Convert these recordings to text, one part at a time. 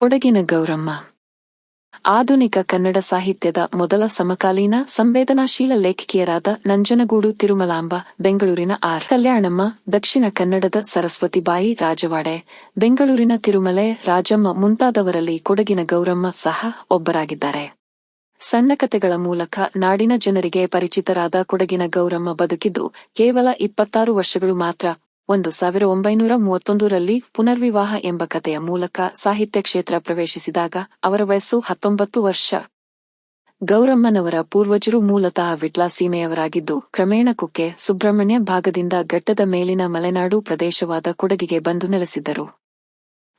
ಕೊಡಗಿನ ಗೌರಮ್ಮ. ಆಧುನಿಕ ಕನ್ನಡ ಸಾಹಿತ್ಯದ ಮೊದಲ ಸಮಕಾಲೀನ ಸಂವೇದನಾಶೀಲ ಲೇಖಕಿಯರಾದ ನಂಜನಗೂಡು ತಿರುಮಲಾಂಬ, ಬೆಂಗಳೂರಿನ ಆರ್. ಕಲ್ಯಾಣಮ್ಮ, ದಕ್ಷಿಣ ಕನ್ನಡದ ಸರಸ್ವತಿಬಾಯಿ ರಾಜವಾಡೆ, ಬೆಂಗಳೂರಿನ ತಿರುಮಲೆ ರಾಜಮ್ಮ ಮುಂತಾದವರಲ್ಲಿ ಕೊಡಗಿನ ಗೌರಮ್ಮ ಸಹ ಒಬ್ಬರಾಗಿದ್ದಾರೆ. ಸಣ್ಣ ಕಥೆಗಳ ಮೂಲಕ ನಾಡಿನ ಜನರಿಗೆ ಪರಿಚಿತರಾದ ಕೊಡಗಿನ ಗೌರಮ್ಮ ಬದುಕಿದ್ದು ಕೇವಲ ಇಪ್ಪತ್ತಾರು ವರ್ಷಗಳು ಮಾತ್ರ. ಒಂದು ಸಾವಿರ ಒಂಬೈನೂರ ಮೂವತ್ತೊಂದರಲ್ಲಿ ಪುನರ್ವಿವಾಹ ಎಂಬ ಕಥೆಯ ಮೂಲಕ ಸಾಹಿತ್ಯ ಕ್ಷೇತ್ರ ಪ್ರವೇಶಿಸಿದಾಗ ಅವರ ವಯಸ್ಸು ಹತ್ತೊಂಬತ್ತು ವರ್ಷ. ಗೌರಮ್ಮನವರ ಪೂರ್ವಜರು ಮೂಲತಃ ವಿಟ್ಲ ಸೀಮೆಯವರಾಗಿದ್ದು, ಕ್ರಮೇಣ ಕುಕ್ಕೆ ಸುಬ್ರಹ್ಮಣ್ಯ ಭಾಗದಿಂದ ಘಟ್ಟದ ಮೇಲಿನ ಮಲೆನಾಡು ಪ್ರದೇಶವಾದ ಕೊಡಗಿಗೆ ಬಂದು ನೆಲೆಸಿದ್ದರು.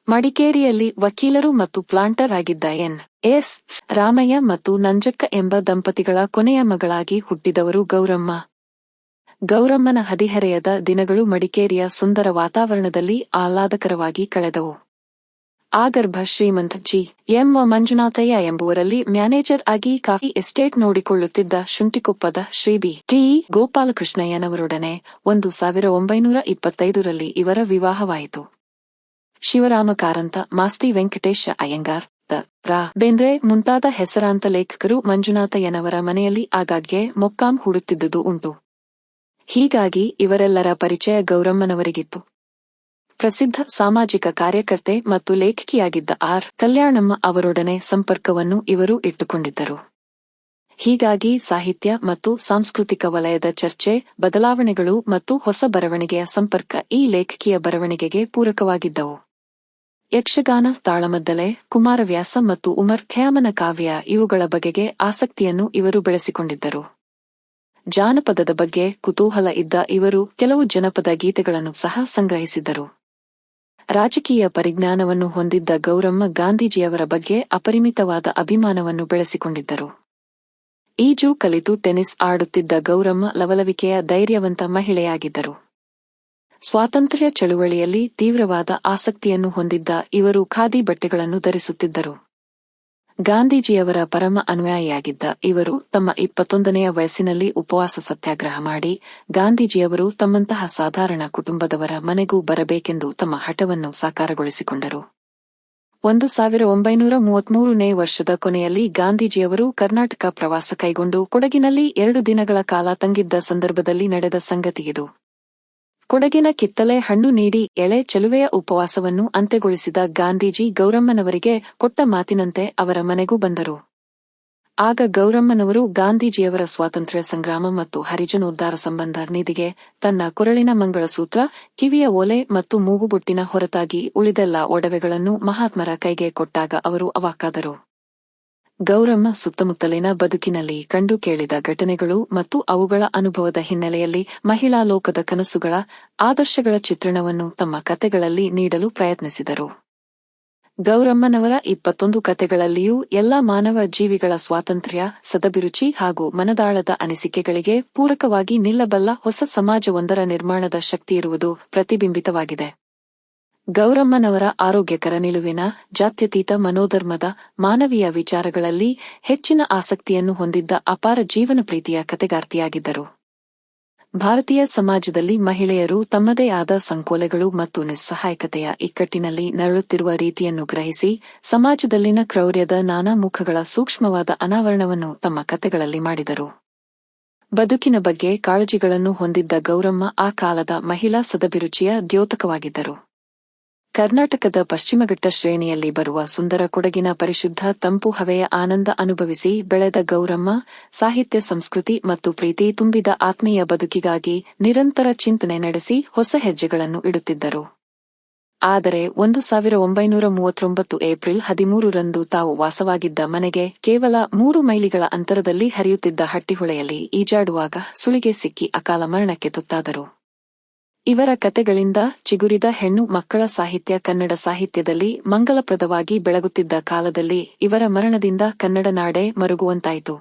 ಮಡಿಕೇರಿಯಲ್ಲಿ ವಕೀಲರು ಮತ್ತು ಪ್ಲಾಂಟರ್ ಆಗಿದ್ದ ಎನ್. ಎಸ್. ರಾಮಯ್ಯ ಮತ್ತು ನಂಜಕ್ಕ ಎಂಬ ದಂಪತಿಗಳ ಕೊನೆಯ ಮಗಳಾಗಿ ಹುಟ್ಟಿದವರು ಗೌರಮ್ಮ. ಗೌರಮ್ಮನ ಹದಿಹರೆಯದ ದಿನಗಳು ಮಡಿಕೇರಿಯ ಸುಂದರ ವಾತಾವರಣದಲ್ಲಿ ಆಹ್ಲಾದಕರವಾಗಿ ಕಳೆದವು. ಆಗರ್ಭ ಗರ್ಭ ಶ್ರೀಮಂತ ಜಿ ಎಂ ಮಂಜುನಾಥಯ್ಯ ಎಂಬುವರಲ್ಲಿ ಮ್ಯಾನೇಜರ್ ಆಗಿ ಕಾಫಿ ಎಸ್ಟೇಟ್ ನೋಡಿಕೊಳ್ಳುತ್ತಿದ್ದ ಶುಂಠಿಕೊಪ್ಪದ ಶ್ರೀ ಬಿ. ಟಿ. ಗೋಪಾಲಕೃಷ್ಣಯ್ಯನವರೊಡನೆ ಒಂದು ಸಾವಿರ ಒಂಬೈನೂರ ಇಪ್ಪತ್ತೈದರಲ್ಲಿ ಇವರ ವಿವಾಹವಾಯಿತು. ಶಿವರಾಮ ಕಾರಂತ, ಮಾಸ್ತಿ ವೆಂಕಟೇಶ ಅಯ್ಯಂಗಾರ್ ರಾ. ಬೇಂದ್ರೆ ಮುಂತಾದ ಹೆಸರಾಂತ ಲೇಖಕರು ಮಂಜುನಾಥಯ್ಯನವರ ಮನೆಯಲ್ಲಿ ಆಗಾಗ್ಗೆ ಮೊಕ್ಕಾಂ ಹೂಡುತ್ತಿದ್ದುದು ಉಂಟು. ಹೀಗಾಗಿ ಇವರೆಲ್ಲರ ಪರಿಚಯ ಗೌರಮ್ಮನವರಿಗಿತ್ತು. ಪ್ರಸಿದ್ಧ ಸಾಮಾಜಿಕ ಕಾರ್ಯಕರ್ತೆ ಮತ್ತು ಲೇಖಕಿಯಾಗಿದ್ದ ಆರ್. ಕಲ್ಯಾಣಮ್ಮ ಅವರೊಡನೆ ಸಂಪರ್ಕವನ್ನು ಇವರು ಇಟ್ಟುಕೊಂಡಿದ್ದರು. ಹೀಗಾಗಿ ಸಾಹಿತ್ಯ ಮತ್ತು ಸಾಂಸ್ಕೃತಿಕ ವಲಯದ ಚರ್ಚೆ, ಬದಲಾವಣೆಗಳು ಮತ್ತು ಹೊಸ ಬರವಣಿಗೆಯ ಸಂಪರ್ಕ ಈ ಲೇಖಕಿಯ ಬರವಣಿಗೆಗೆ ಪೂರಕವಾಗಿದ್ದವು. ಯಕ್ಷಗಾನ, ತಾಳಮದ್ದಲೆ, ಕುಮಾರವ್ಯಾಸ ಮತ್ತು ಉಮರ್ ಖಯಾಮನ ಕಾವ್ಯ ಇವುಗಳ ಬಗೆಗೆ ಆಸಕ್ತಿಯನ್ನು ಇವರು ಬೆಳೆಸಿಕೊಂಡಿದ್ದರು. ಜಾನಪದದ ಬಗ್ಗೆ ಕುತೂಹಲ ಇದ್ದ ಇವರು ಕೆಲವು ಜನಪದ ಗೀತೆಗಳನ್ನು ಸಹ ಸಂಗ್ರಹಿಸಿದ್ದರು. ರಾಜಕೀಯ ಪರಿಜ್ಞಾನವನ್ನು ಹೊಂದಿದ್ದ ಗೌರಮ್ಮ ಗಾಂಧೀಜಿಯವರ ಬಗ್ಗೆ ಅಪರಿಮಿತವಾದ ಅಭಿಮಾನವನ್ನು ಬೆಳೆಸಿಕೊಂಡಿದ್ದರು. ಈಜು, ಕಲಿತು, ಟೆನಿಸ್ ಆಡುತ್ತಿದ್ದ ಗೌರಮ್ಮ ಲವಲವಿಕೆಯ ಧೈರ್ಯವಂತ ಮಹಿಳೆಯಾಗಿದ್ದರು. ಸ್ವಾತಂತ್ರ್ಯ ಚಳುವಳಿಯಲ್ಲಿ ತೀವ್ರವಾದ ಆಸಕ್ತಿಯನ್ನು ಹೊಂದಿದ್ದ ಇವರು ಖಾದಿ ಬಟ್ಟೆಗಳನ್ನು ಧರಿಸುತ್ತಿದ್ದರು. ಗಾಂಧೀಜಿಯವರ ಪರಮ ಅನುಯಾಯಿಯಾಗಿದ್ದ ಇವರು ತಮ್ಮ ಇಪ್ಪತ್ತೊಂದನೆಯ ವಯಸ್ಸಿನಲ್ಲಿ ಉಪವಾಸ ಸತ್ಯಾಗ್ರಹ ಮಾಡಿ, ಗಾಂಧೀಜಿಯವರು ತಮ್ಮಂತಹ ಸಾಧಾರಣ ಕುಟುಂಬದವರ ಮನೆಗೂ ಬರಬೇಕೆಂದು ತಮ್ಮ ಹಠವನ್ನು ಸಾಕಾರಗೊಳಿಸಿಕೊಂಡರು. ಒಂದು ಸಾವಿರ ಒಂಬೈನೂರ ಮೂವತ್ಮೂರನೇ ವರ್ಷದ ಕೊನೆಯಲ್ಲಿ ಗಾಂಧೀಜಿಯವರು ಕರ್ನಾಟಕ ಪ್ರವಾಸ ಕೈಗೊಂಡು ಕೊಡಗಿನಲ್ಲಿ ಎರಡು ದಿನಗಳ ಕಾಲ ತಂಗಿದ್ದ ಸಂದರ್ಭದಲ್ಲಿ ನಡೆದ ಸಂಗತಿಯಿದು ಕೊಡಗಿನ ಕಿತ್ತಲೆ ಹಣ್ಣು ನೀಡಿ ಎಳೆ ಚೆಲುವೆಯ ಉಪವಾಸವನ್ನು ಅಂತ್ಯಗೊಳಿಸಿದ ಗಾಂಧೀಜಿ ಗೌರಮ್ಮನವರಿಗೆ ಕೊಟ್ಟ ಮಾತಿನಂತೆ ಅವರ ಮನೆಗೂ ಬಂದರು. ಆಗ ಗೌರಮ್ಮನವರು ಗಾಂಧೀಜಿಯವರ ಸ್ವಾತಂತ್ರ್ಯ ಸಂಗ್ರಾಮ ಮತ್ತು ಹರಿಜನೋದ್ಧಾರ ಸಂಬಂಧ ನಿಧಿಗೆ ತನ್ನ ಕೊರಳಿನ ಮಂಗಳಸೂತ್ರ, ಕಿವಿಯ ಓಲೆ ಮತ್ತು ಮೂಗುಬುಟ್ಟಿನ ಹೊರತಾಗಿ ಉಳಿದೆಲ್ಲ ಒಡವೆಗಳನ್ನು ಮಹಾತ್ಮರ ಕೈಗೆ ಕೊಟ್ಟಾಗ ಅವರು ಅವಾಕ್ಕಾದರು. ಗೌರಮ್ಮ ಸುತ್ತಮುತ್ತಲಿನ ಬದುಕಿನಲ್ಲಿ ಕಂಡು ಕೇಳಿದ ಘಟನೆಗಳು ಮತ್ತು ಅವುಗಳ ಅನುಭವದ ಹಿನ್ನೆಲೆಯಲ್ಲಿ ಮಹಿಳಾ ಲೋಕದ ಕನಸುಗಳ, ಆದರ್ಶಗಳ ಚಿತ್ರಣವನ್ನು ತಮ್ಮ ಕತೆಗಳಲ್ಲಿ ನೀಡಲು ಪ್ರಯತ್ನಿಸಿದರು. ಗೌರಮ್ಮನವರ ಇಪ್ಪತ್ತೊಂದು ಕತೆಗಳಲ್ಲಿಯೂ ಎಲ್ಲ ಮಾನವ ಜೀವಿಗಳ ಸ್ವಾತಂತ್ರ್ಯ, ಸದಭಿರುಚಿ ಹಾಗೂ ಮನದಾಳದ ಅನಿಸಿಕೆಗಳಿಗೆ ಪೂರಕವಾಗಿ ನಿಲ್ಲಬಲ್ಲ ಹೊಸ ಸಮಾಜವೊಂದರ ನಿರ್ಮಾಣದ ಶಕ್ತಿಯಿರುವುದು ಪ್ರತಿಬಿಂಬಿತವಾಗಿದೆ. ಗೌರಮ್ಮನವರ ಆರೋಗ್ಯಕರ ನಿಲುವಿನ, ಜಾತ್ಯತೀತ ಮನೋಧರ್ಮದ, ಮಾನವೀಯ ವಿಚಾರಗಳಲ್ಲಿ ಹೆಚ್ಚಿನ ಆಸಕ್ತಿಯನ್ನು ಹೊಂದಿದ್ದ ಅಪಾರ ಜೀವನ ಪ್ರೀತಿಯ ಕತೆಗಾರ್ತಿಯಾಗಿದ್ದರು ಭಾರತೀಯ ಸಮಾಜದಲ್ಲಿ ಮಹಿಳೆಯರು ತಮ್ಮದೇ ಆದ ಸಂಕೋಲೆಗಳು ಮತ್ತು ನಿಸ್ಸಹಾಯಕತೆಯ ಇಕ್ಕಟ್ಟಿನಲ್ಲಿ ನರಳುತ್ತಿರುವ ರೀತಿಯನ್ನು ಗ್ರಹಿಸಿ, ಸಮಾಜದಲ್ಲಿನ ಕ್ರೌರ್ಯದ ನಾನಾ ಮುಖಗಳ ಸೂಕ್ಷ್ಮವಾದ ಅನಾವರಣವನ್ನು ತಮ್ಮ ಕತೆಗಳಲ್ಲಿ ಮಾಡಿದರು. ಬದುಕಿನ ಬಗ್ಗೆ ಕಾಳಜಿಗಳನ್ನು ಹೊಂದಿದ್ದ ಗೌರಮ್ಮ ಆ ಕಾಲದ ಮಹಿಳಾ ಸದಭಿರುಚಿಯ ದ್ಯೋತಕವಾಗಿದ್ದರು. ಕರ್ನಾಟಕದ ಪಶ್ಚಿಮಘಟ್ಟ ಶ್ರೇಣಿಯಲ್ಲಿ ಬರುವ ಸುಂದರ ಕೊಡಗಿನ ಪರಿಶುದ್ಧ ತಂಪು ಹವೆಯ ಆನಂದ ಅನುಭವಿಸಿ ಬೆಳೆದ ಗೌರಮ್ಮ, ಸಾಹಿತ್ಯ, ಸಂಸ್ಕೃತಿ ಮತ್ತು ಪ್ರೀತಿ ತುಂಬಿದ ಆತ್ಮೀಯ ಬದುಕಿಗಾಗಿ ನಿರಂತರ ಚಿಂತನೆ ನಡೆಸಿ ಹೊಸ ಹೆಜ್ಜೆಗಳನ್ನು ಇಡುತ್ತಿದ್ದರು. ಆದರೆ ಒಂದು ಸಾವಿರ ಒಂಬೈನೂರ ಮೂವತ್ತೊಂಬತ್ತು ಏಪ್ರಿಲ್ ಹದಿಮೂರರಂದು ತಾವು ವಾಸವಾಗಿದ್ದ ಮನೆಗೆ ಕೇವಲ ಮೂರು ಮೈಲಿಗಳ ಅಂತರದಲ್ಲಿ ಹರಿಯುತ್ತಿದ್ದ ಹಟ್ಟಿಹೊಳೆಯಲ್ಲಿ ಈಜಾಡುವಾಗ ಸುಳಿಗೆ ಸಿಕ್ಕಿ ಅಕಾಲ ಮರಣಕ್ಕೆ ತುತ್ತಾದರು. ಇವರ ಕತೆಗಳಿಂದ ಚಿಗುರಿದ ಹೆಣ್ಣು ಮಕ್ಕಳ ಸಾಹಿತ್ಯ ಕನ್ನಡ ಸಾಹಿತ್ಯದಲ್ಲಿ ಮಂಗಲಪ್ರದವಾಗಿ ಬೆಳಗುತ್ತಿದ್ದ ಕಾಲದಲ್ಲಿ ಇವರ ಮರಣದಿಂದ ಕನ್ನಡ ನಾಡೆ ಮರುಗುವಂತಾಯಿತು.